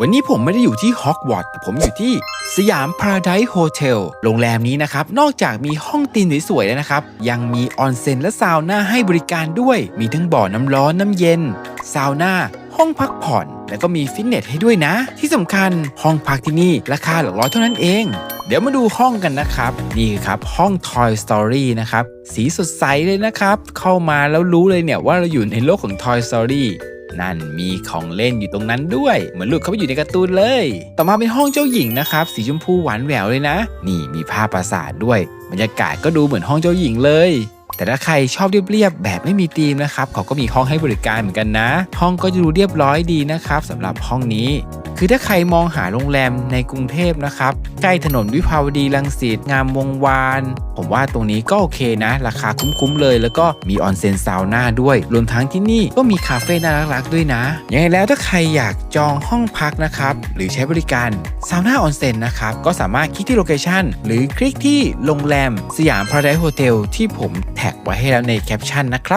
วันนี้ผมไม่ได้อยู่ที่ฮอกวอตส์แต่ผมอยู่ที่สยามพาราได s ์โฮเทลโรงแรมนี้นะครับ นอกจากมีห้องตีนสวยๆแล้วนะครับ ยังมีออนเซ็นและซาวน่าให้บริการด้วย มีทั้งบ่อน้ำร้อนน้ำเย็น ซาวน่า ห้องพักผ่อน แล้วก็มีฟิตเนสให้ด้วยนะ ที่สำคัญห้องพักที่นี่ราคาหลักร้อยเท่านั้นเอง เดี๋ยวมาดูห้องกันนะครับ นี่ครับห้อง Toy Story นะครับ สีสดใสเลยนะครับ เข้ามาแล้วรู้เลยเนี่ยว่าเราอยู่ในโลกของ Toy Story นั่นมีของเล่นอยู่ตรงนั้นด้วย เหมือนหลุดเข้าไปอยู่ในการ์ตูนเลย ต่อมาเป็นห้องเจ้าหญิงนะครับ สีชมพูหวานแหววเลยนะ นี่มีผ้าปราสาทด้วย บรรยากาศก็ดูเหมือนห้องเจ้าหญิงเลยแต่ถ้าใครชอบเรียบๆแบบไม่มีธีมนะครับเขาก็มีห้องให้บริการเหมือนกันนะ ห้องก็จะดูเรียบร้อยดีนะครับสำหรับห้องนี้ คือถ้าใครมองหาโรงแรมในกรุงเทพนะครับ ใกล้ถนนวิภาวดีรังสิตงามวงวาน ผมว่าตรงนี้ก็โอเคนะ ราคาคุ้มๆเลย แล้วก็มีออนเซ็นซาวน่าด้วย รวมทั้งที่นี่ก็มีคาเฟ่น่ารักๆด้วยนะยังไงแล้วถ้าใครอยากจองห้องพักนะครับ หรือใช้บริการซาวน่าออนเซ็นนะครับ ก็สามารถคลิกที่โลเคชันหรือคลิกที่โรงแรมสยามพาราได s ์โฮเทลที่ผมแท็กไว้ให้แล้วในแคปชั่นนะครับ